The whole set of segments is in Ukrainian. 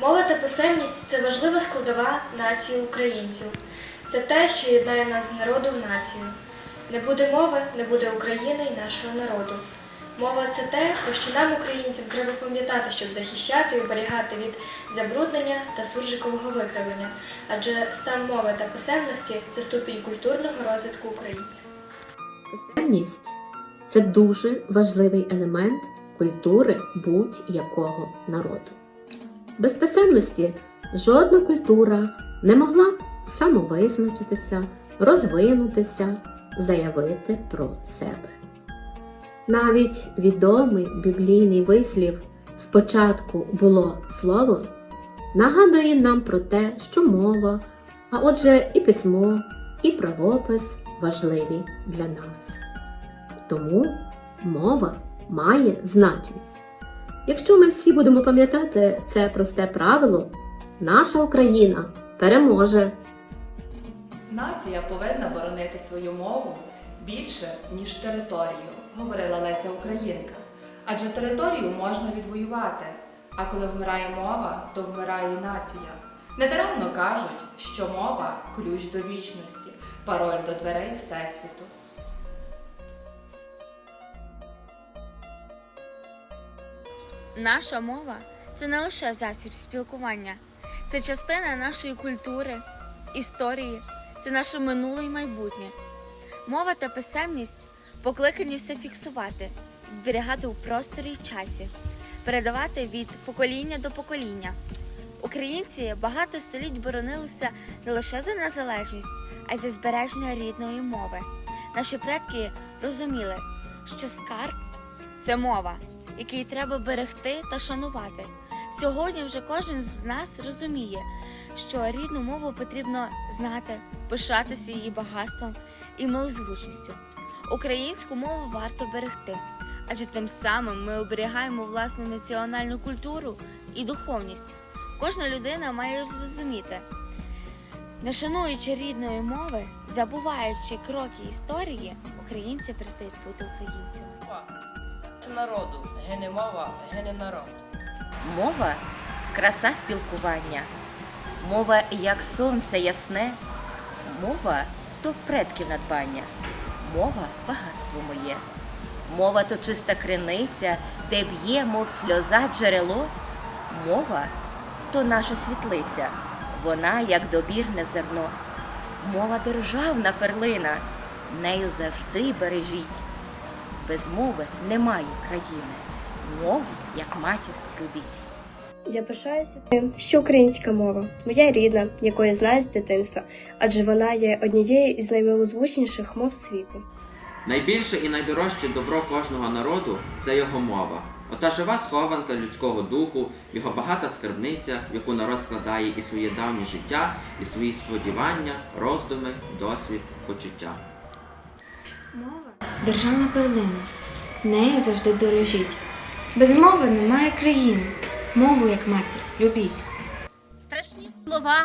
Мова та писемність це важлива складова нації українців. Це те, що єднає нас з народу в націю. Не буде мови, не буде України і нашого народу. Мова це те, про що нам, українцям, треба пам'ятати, щоб захищати і оберігати від забруднення та суржикового викривлення, адже стан мови та писемності це ступінь культурного розвитку українців. Писемність це дуже важливий елемент культури будь-якого народу. Без писемності жодна культура не могла самовизначитися, розвинутися, заявити про себе. Навіть відомий біблійний вислів спочатку було слово нагадує нам про те, що мова, а отже, і письмо, і правопис важливі для нас. Тому мова має значення. Якщо ми всі будемо пам'ятати це просте правило, наша Україна переможе. Нація повинна боронити свою мову більше, ніж територію, говорила Леся Українка. Адже територію можна відвоювати, а коли вмирає мова, то вмирає і нація. Недаремно кажуть, що мова ключ до вічності, пароль до дверей Всесвіту. Наша мова це не лише засіб спілкування, це частина нашої культури, історії, це наше минуле і майбутнє. Мова та писемність покликані все фіксувати, зберігати у просторі й часі, передавати від покоління до покоління. Українці багато століть боронилися не лише за незалежність, а й за збереження рідної мови. Наші предки розуміли, що скарб це мова, який треба берегти та шанувати. Сьогодні вже кожен з нас розуміє, що рідну мову потрібно знати, пишатися її багатством і милозвучністю. Українську мову варто берегти, адже тим самим ми оберігаємо власну національну культуру і духовність. Кожна людина має зрозуміти, не шануючи рідної мови, забуваючи кроки історії, українці перестають бути українцями. Це народу, гене мова, гене народ. Мова краса спілкування. Мова як сонце ясне. Мова то предків надбання. Мова багатство моє. Мова то чиста криниця, де б'є, мов сльоза джерело. Мова то наша світлиця, вона як добірне зерно. Мова державна перлина, нею завжди бережіть. Без мови немає країни. Мову, як матір, любіть. Я пишаюся тим, що українська мова моя рідна, яку я знаю з дитинства, адже вона є однією із наймилозвучніших мов світу. Найбільше і найдорожче добро кожного народу це його мова. Ота жива схованка людського духу, його багата скарбниця, в яку народ складає і своє давнє життя, і свої сподівання, роздуми, досвід, почуття. Мова державна перлина. Нею завжди дорожіть. Без мови немає країни. Мову, як матір, любіть. Страшні слова,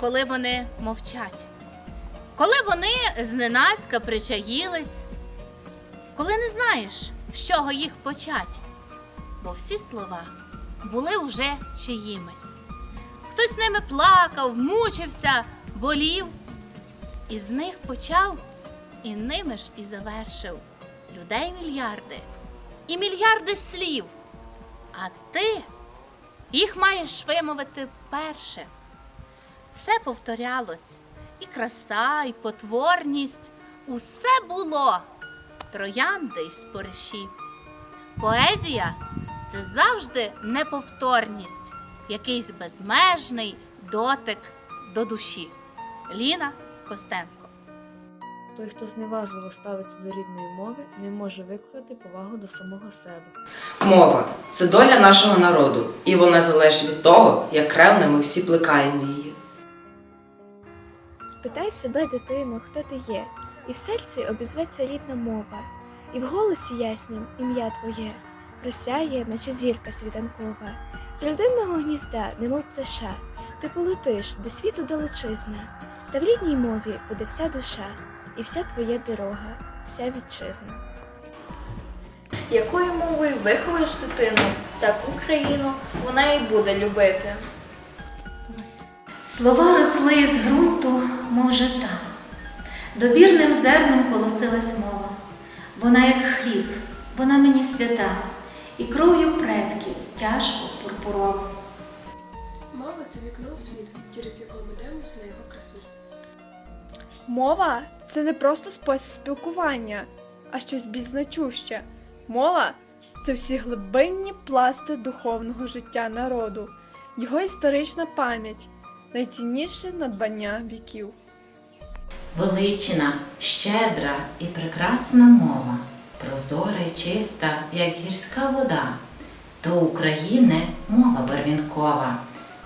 коли вони мовчать, коли вони зненацька причаїлись, коли не знаєш, з чого їх почать, бо всі слова були уже чиїмись. Хтось ними плакав, мучився, болів, і з них почав, і ними ж і завершив людей мільярди, і мільярди слів. А ти їх маєш вимовити вперше. Все повторялось, і краса, і потворність. Усе було троянди й спориші. Поезія це завжди неповторність, якийсь безмежний дотик до душі. Ліна Костенко. Той, хто зневажливо ставиться до рідної мови, не може викликати повагу до самого себе. Мова це доля нашого народу, і вона залежить від того, як ревно ми всі плекаємо її. Спитай себе, дитино, хто ти є, і в серці обізветься рідна мова, і в голосі яснім ім'я твоє просяє, наче зірка світанкова. З родинного гнізда, немов пташа, ти полетиш до світу далечизна, та в рідній мові буде вся душа, і вся твоя дорога, вся вітчизна. Якою мовою виховаєш дитину, так Україну вона і буде любити. Слова росли з ґрунту, мов жита. Добірним зерном колосилась мова. Вона як хліб, вона мені свята, і кров'ю предків тяжко пурпурова. Мова це вікно у світ, через яке ми дивимося на його красу. Мова це не просто спосіб спілкування, а щось більш значуще. Мова це всі глибинні пласти духовного життя народу, його історична пам'ять, найцінніше надбання віків. Велична, щедра і прекрасна мова, прозора і чиста, як гірська вода. До України мова барвінкова,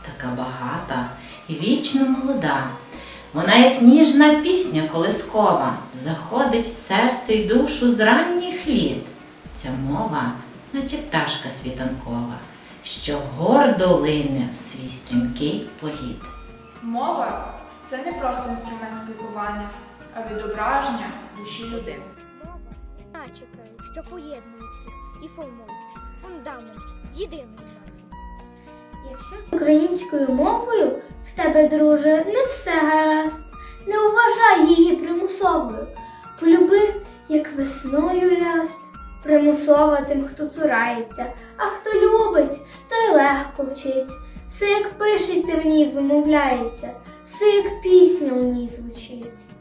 така багата і вічно молода. Вона, як ніжна пісня колискова, заходить в серце й душу з ранніх літ. Ця мова, наче пташка світанкова, що гордо лине в свій стрімкий політ. Мова це не просто інструмент спілкування, а відображення душі людини. Начики, що поєднують всіх і формують фундамент єдиної нації. Якщо з українською мовою в тебе, друже, не все гаразд, не вважай її примусовою. Полюби, як весною ряст, примусова тим, хто цурається, а хто любить, той легко вчить. Все як пишеться в ній вимовляється, все як пісня у ній звучить.